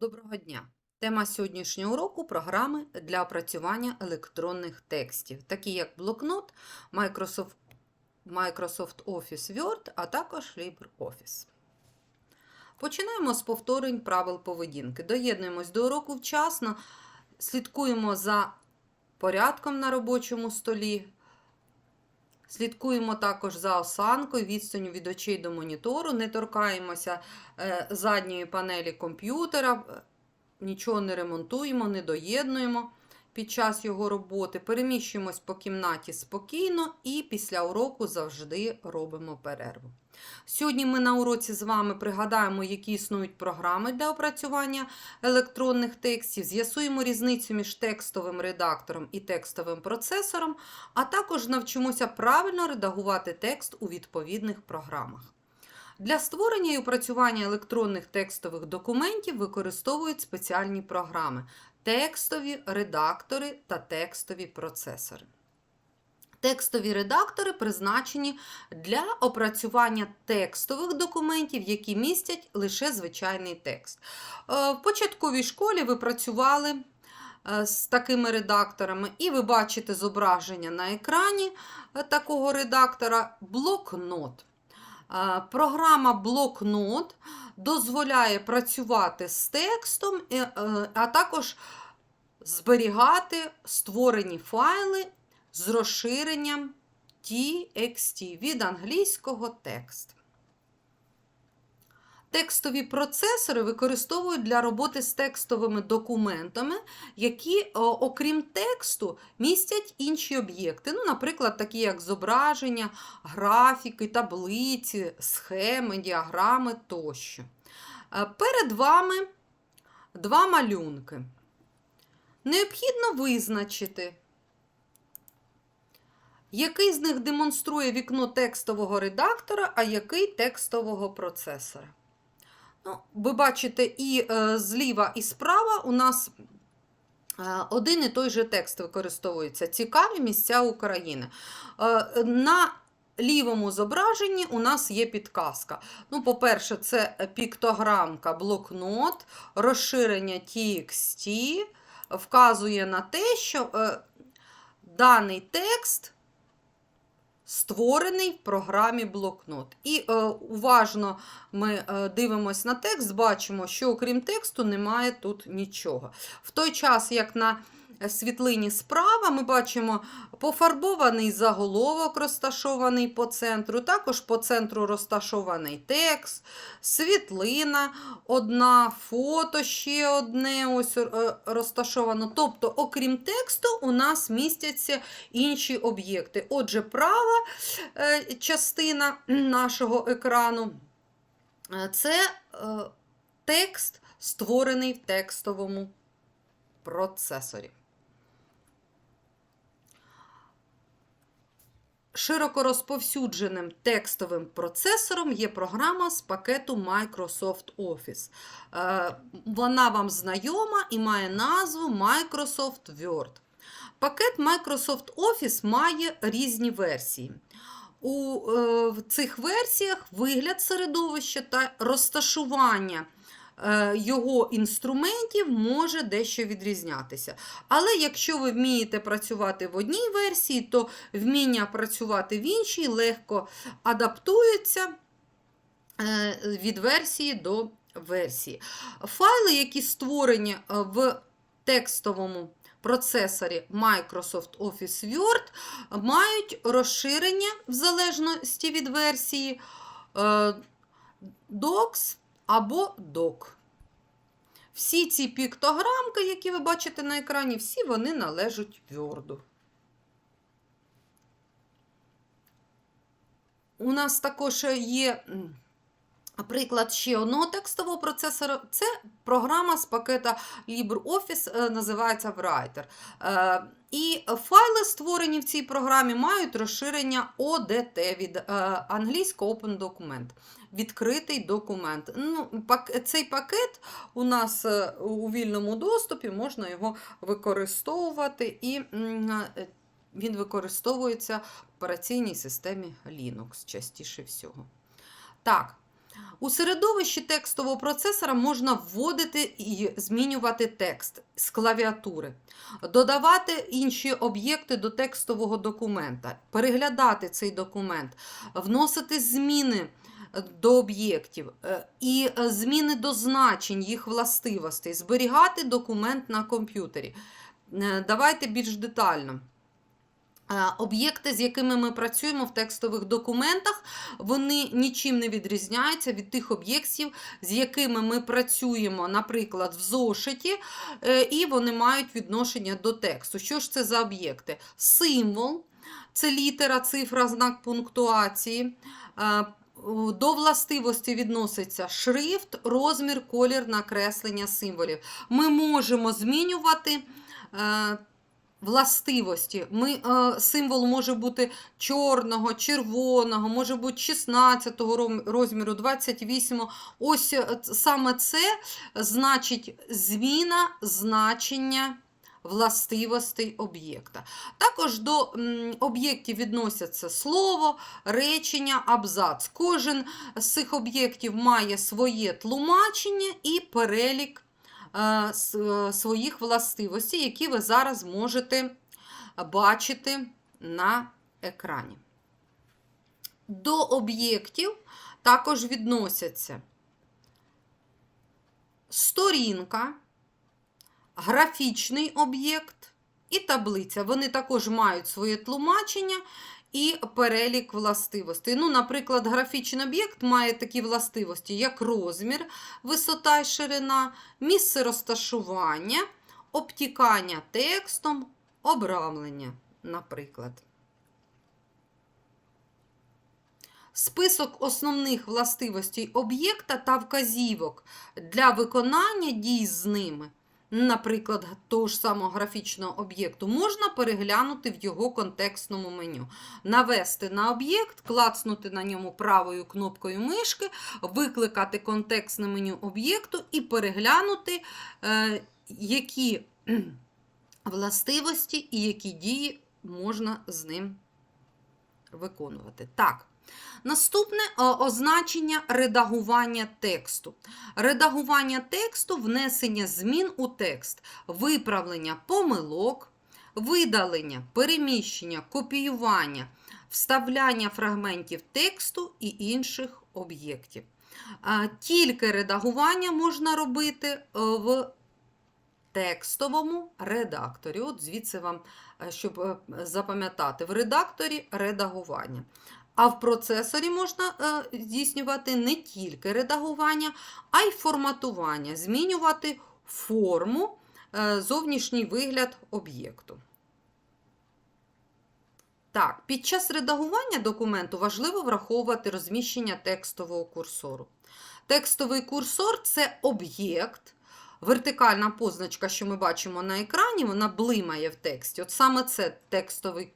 Доброго дня! Тема сьогоднішнього уроку програми для опрацювання електронних текстів, такі як блокнот, Microsoft, Microsoft Office Word, а також LibreOffice. Починаємо з повторень правил поведінки. Доєднуємось до уроку вчасно, слідкуємо за порядком на робочому столі. Слідкуємо також за осанкою, відстанню від очей до монітору, не торкаємося е, задньої панелі комп'ютера, нічого не ремонтуємо, не доєднуємо під час його роботи. Переміщуємось по кімнаті спокійно і після уроку завжди робимо перерву. Сьогодні ми на уроці з вами пригадаємо, які існують програми для опрацювання електронних текстів, з'ясуємо різницю між текстовим редактором і текстовим процесором, а також навчимося правильно редагувати текст у відповідних програмах. Для створення і опрацювання електронних текстових документів використовують спеціальні програми текстові редактори та текстові процесори. Текстові редактори призначені для опрацювання текстових документів, які містять лише звичайний текст. Е, В початковій школі ви працювали е, з такими редакторами, і ви бачите зображення на екрані е, такого редактора блокнот. Е, Програма блокнот дозволяє працювати з текстом, е, а також зберігати створені файли з розширенням TXT від англійського текст. Текстові процесори використовують для роботи з текстовими документами, які, окрім тексту, містять інші об'єкти. Ну, наприклад, такі як зображення, графіки, таблиці, схеми, діаграми тощо. Е, Перед вами два малюнки. Необхідно визначити, який з них демонструє вікно текстового редактора, а який текстового процесора. Ну, ви бачите, і е, зліва, і справа у нас е, один і той же текст використовується. Цікаві місця України. Е, на лівому зображенні у нас є підказка. Ну, по-перше, це піктограмка, блокнот, розширення TXT вказує на те, що даний текст створений в програмі блокнот. І е, уважно ми е, дивимося на текст, бачимо, що окрім тексту немає тут нічого. В той час, як на світлині справа, ми бачимо пофарбований заголовок, розташований по центру, також по центру розташований текст, світлина одна, фото ще одне ось е, розташовано. Тобто, окрім тексту, у нас містяться інші об'єкти. Отже, права е, частина нашого екрану е, це текст, створений в текстовому процесорі. Широко розповсюдженим текстовим процесором є програма з пакету Microsoft Office. Е, Вона вам знайома і має назву Microsoft Word. Пакет Microsoft Office має різні версії. У е, цих версіях вигляд середовища та розташування його інструментів може дещо відрізнятися. Але якщо ви вмієте працювати в одній версії, то вміння працювати в іншій легко адаптується е, від версії до версії. Файли, які створені е, в текстовому процесорі Microsoft Office Word, мають розширення в залежності від версії е, Docs або док. Всі ці піктограмки, які ви бачите на екрані, всі вони належать Word. У нас також є приклад ще одного текстового процесора. Це програма з пакета LibreOffice, е, називається Writer. Е, І файли, створені в цій програмі, мають розширення ODT від е, англійського Open Document. Відкритий документ. Ну, Цей пакет у нас у вільному доступі, можна його використовувати, і він використовується в операційній системі Linux частіше всього. Так, У середовищі текстового процесора можна вводити і змінювати текст з клавіатури, додавати інші об'єкти до текстового документа, переглядати цей документ, вносити зміни до об'єктів е, і е, зміни до значень їх властивостей, зберігати документ на комп'ютері. Е, Давайте більш детально. Е, Об'єкти, з якими ми працюємо в текстових документах, вони нічим не відрізняються від тих об'єктів, з якими ми працюємо, наприклад, в зошиті, е, і вони мають відношення до тексту. Що ж це за об'єкти? Символ це літера, цифра, знак пунктуації. Е, До властивості відноситься шрифт, розмір, колір, накреслення символів. Ми можемо змінювати. Властивості. Ми, е, символ може бути чорного, червоного, може бути 16 розміру, 28. Ось е, саме це значить зміна значення властивостей об'єкта. Також до об'єктів відносяться слово, речення, абзац. Кожен з цих об'єктів має своє тлумачення і перелік своїх властивостей, які ви зараз можете бачити на екрані. До об'єктів також відносяться сторінка, графічний об'єкт і таблиця. Вони також мають своє тлумачення і перелік властивостей. Ну, наприклад, графічний об'єкт має такі властивості, як розмір, висота і ширина, місце розташування, обтікання текстом, обрамлення, наприклад. Список основних властивостей об'єкта та вказівок для виконання дій з ними, наприклад, того ж самого графічного об'єкту, можна переглянути в його контекстному меню. Навести на об'єкт, клацнути на ньому правою кнопкою мишки, викликати контекстне меню об'єкту і переглянути, е, які властивості і які дії можна з ним виконувати. Так. Наступне е, означення редагування тексту. Редагування тексту, внесення змін у текст, виправлення помилок, видалення, переміщення, копіювання, вставляння фрагментів тексту і інших об'єктів. Тільки редагування можна робити е, в текстовому редакторі. От звідси вам, е, щоб е, запам'ятати, в редакторі редагування. А в процесорі можна е, здійснювати не тільки редагування, а й форматування, змінювати форму, е, зовнішній вигляд об'єкту. Так, під час редагування документу важливо враховувати розміщення текстового курсору. Текстовий курсор це об'єкт, вертикальна позначка, що ми бачимо на екрані, вона блимає в тексті. От саме це текстовий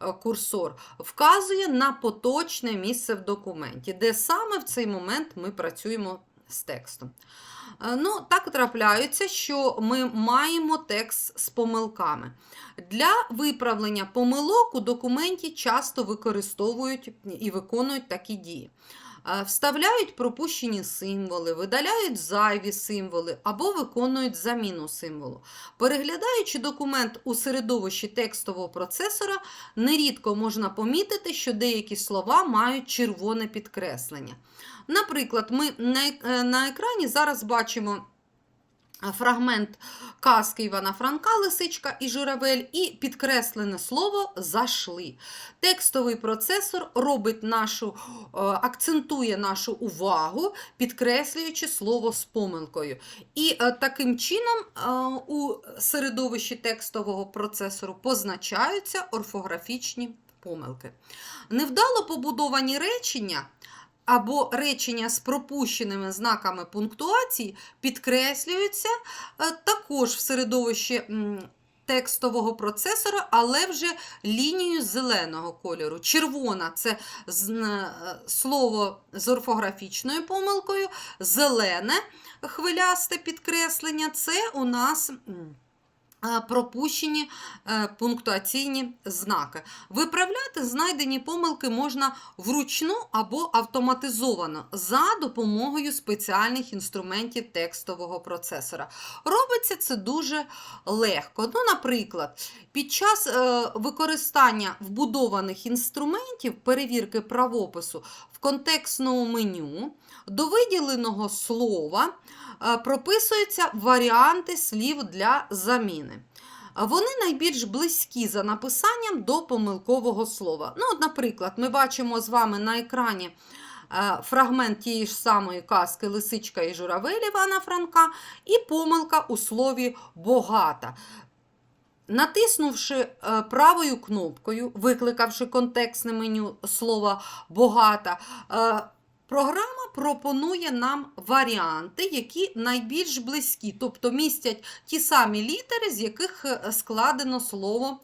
е, курсор вказує на поточне місце в документі, де саме в цей момент ми працюємо з текстом. Е, Ну, так трапляється, що ми маємо текст з помилками. Для виправлення помилок у документі часто використовують і виконують такі дії. Вставляють пропущені символи, видаляють зайві символи або виконують заміну символу. Переглядаючи документ у середовищі текстового процесора, нерідко можна помітити, що деякі слова мають червоне підкреслення. Наприклад, ми на, е, екрані зараз бачимо фрагмент казки Івана Франка Лисичка і Журавель і підкреслене слово зашли. Текстовий процесор робить нашу, е, акцентує нашу увагу, підкреслюючи слово з помилкою. І е, таким чином е, у середовищі текстового процесору позначаються орфографічні помилки. Невдало побудовані речення або речення з пропущеними знаками пунктуації підкреслюються е, також в середовищі текстового процесора, але вже лінією зеленого кольору. Червона це е, слово з орфографічною помилкою, зелене хвилясте підкреслення це у нас пропущені е, пунктуаційні знаки. Виправляти знайдені помилки можна вручну або автоматизовано за допомогою спеціальних інструментів текстового процесора. Робиться це дуже легко. Ну, наприклад, під час е, використання вбудованих інструментів перевірки правопису в контекстному меню до виділеного слова е, прописуються варіанти слів для заміни. Вони найбільш близькі за написанням до помилкового слова. Ну, от, наприклад, ми бачимо з вами на екрані е, фрагмент тієї ж самої казки Лисичка і журавель Івана Франка і помилка у слові богата. Натиснувши е, правою кнопкою, викликавши контекстне меню слова богата, е, програма пропонує нам варіанти, які найбільш близькі, тобто містять ті самі літери, з яких е, складено слово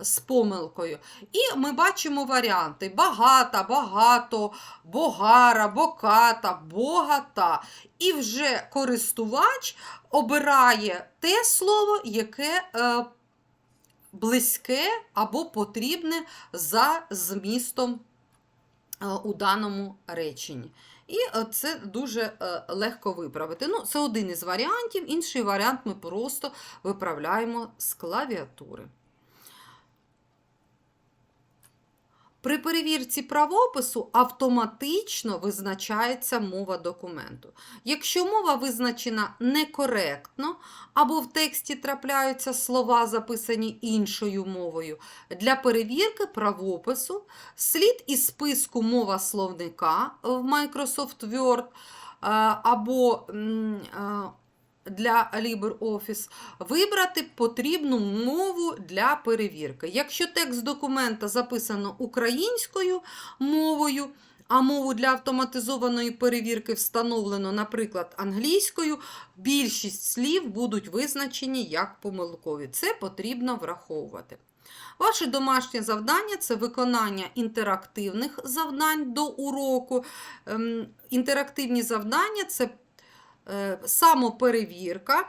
з помилкою. І ми бачимо варіанти: багата, багато, богара, боката, богата. І вже користувач обирає те слово, яке близьке або потрібне за змістом е, у даному реченні. І е, це дуже е, легко виправити. Ну, це один із варіантів. Інший варіант ми просто виправляємо з клавіатури. При перевірці правопису автоматично визначається мова документу. Якщо мова визначена некоректно, або в тексті трапляються слова, записані іншою мовою, для перевірки правопису слід із списку мова словника в Microsoft Word е, або е, для LibreOffice вибрати потрібну мову для перевірки. Якщо текст документа записано українською мовою, а мову для автоматизованої перевірки встановлено, наприклад, англійською, більшість слів будуть визначені як помилкові. Це потрібно враховувати. Ваше домашнє завдання це виконання інтерактивних завдань до уроку. Ем, Інтерактивні завдання це самоперевірка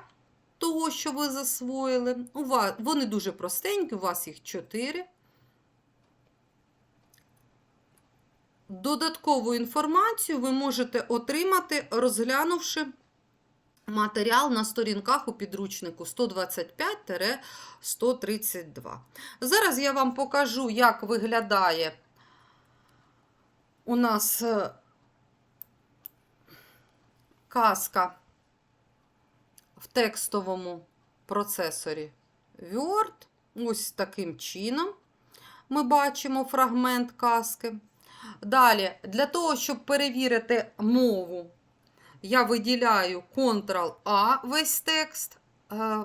того, що ви засвоїли. У вас, вони дуже простенькі, у вас їх 4. Додаткову інформацію ви можете отримати, розглянувши матеріал на сторінках у підручнику 125-132. Зараз я вам покажу, як виглядає у нас е, казка в текстовому процесорі Word. Ось таким чином ми бачимо фрагмент казки. Далі, для того, щоб перевірити мову, я виділяю Ctrl-A весь текст, е,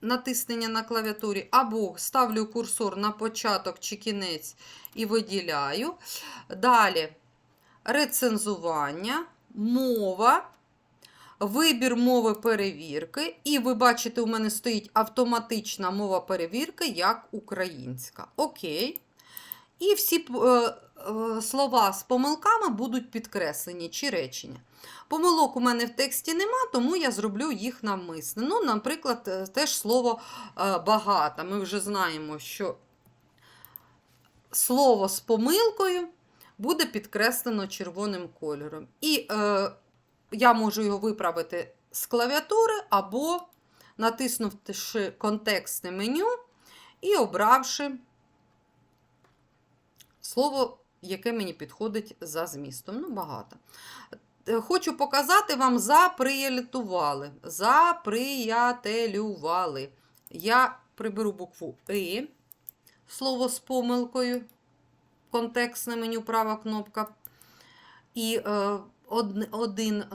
натиснення на клавіатурі, або ставлю курсор на початок чи кінець і виділяю. Далі рецензування, мова, вибір мови перевірки. І ви бачите, у мене стоїть автоматична мова перевірки як українська. Окей. І всі е, е, слова з помилками будуть підкреслені чи речення. Помилок у мене в тексті нема, тому я зроблю їх навмисно. Ну, наприклад, е, теж слово е, багато. Ми вже знаємо, що слово з помилкою буде підкреслено червоним кольором. І е, я можу його виправити з клавіатури або натиснувши контекстне меню і обравши слово, яке мені підходить за змістом. Ну, багато. Е, Хочу показати вам заприятелювали. Заприятелювали. Я приберу букву И, слово з помилкою, контекстне меню, права кнопка. І е, од, один е,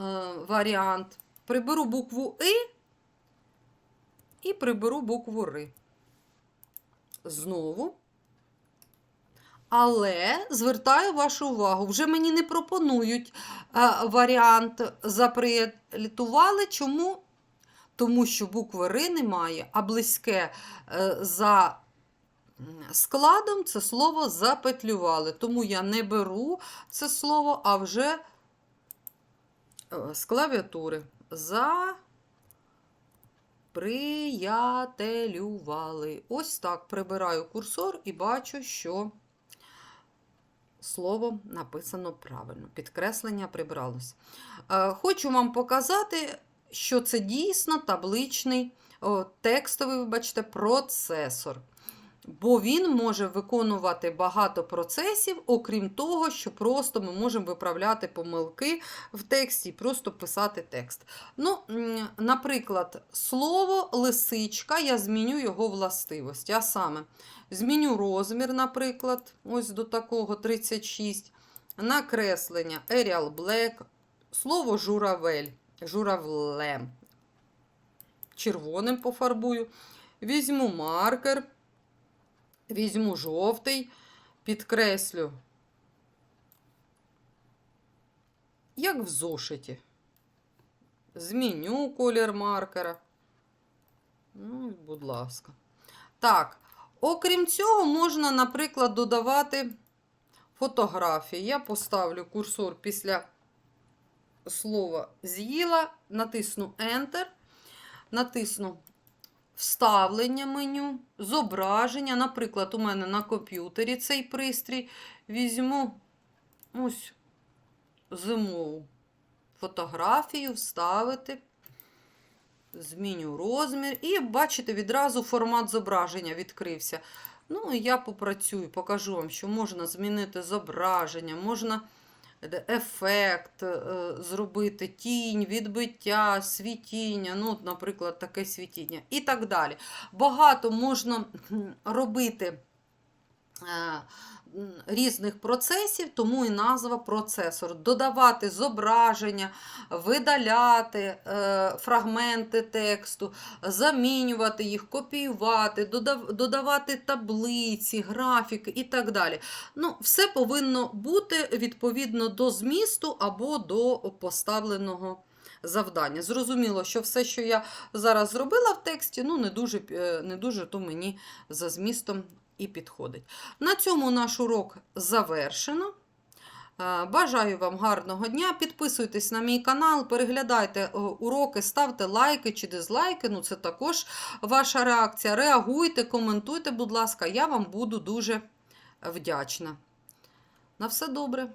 варіант. Приберу букву И і приберу букву Ри. Знову. Але звертаю вашу увагу, вже мені не пропонують е, варіант заприятелювали. Чому? Тому що букви Ри немає, а близьке е, за складом це слово запетлювали. Тому я не беру це слово, а вже з клавіатури. приятелювали. Ось так прибираю курсор і бачу, що слово написано правильно. Підкреслення прибралось. Е, Хочу вам показати, що це дійсно табличний текстовий, вибачте, процесор. Бо він може виконувати багато процесів, окрім того, що просто ми можемо виправляти помилки в тексті просто писати текст. Ну, наприклад, слово лисичка, я зміню його властивості. А саме, зміню розмір, наприклад, ось до такого 36, накреслення Arial Black, слово журавель, журавле. Червоним пофарбую. Візьму маркер, візьму жовтий, підкреслю, як в зошиті. Зміню колір маркера. Ну, будь ласка. Так, окрім цього, можна, наприклад, додавати фотографії. Я поставлю курсор після слова з'їла, натисну Enter, натисну вставлення меню, зображення. Наприклад, у мене на комп'ютері цей пристрій. Візьму ось зимову фотографію, вставити. Зміню розмір і бачите, відразу формат зображення відкрився. Ну, я попрацюю, покажу вам, що можна змінити зображення, можна ефект е, зробити, тінь, відбиття, світіння, ну, наприклад, таке світіння і так далі. Багато можна робити. Різних процесів, тому і назва процесор. Додавати зображення, видаляти е, фрагменти тексту, замінювати їх, копіювати, додав, додавати таблиці, графіки і так далі. Ну, все повинно бути відповідно до змісту або до поставленого завдання. Зрозуміло, що все, що я зараз зробила в тексті, ну, не дуже, е, не дуже то мені за змістом і підходить. На цьому наш урок завершено. Е, Бажаю вам гарного дня. Підписуйтесь на мій канал, переглядайте е, уроки, ставте лайки чи дизлайки. Ну, це також ваша реакція. Реагуйте, коментуйте, будь ласка, я вам буду дуже вдячна. На все добре.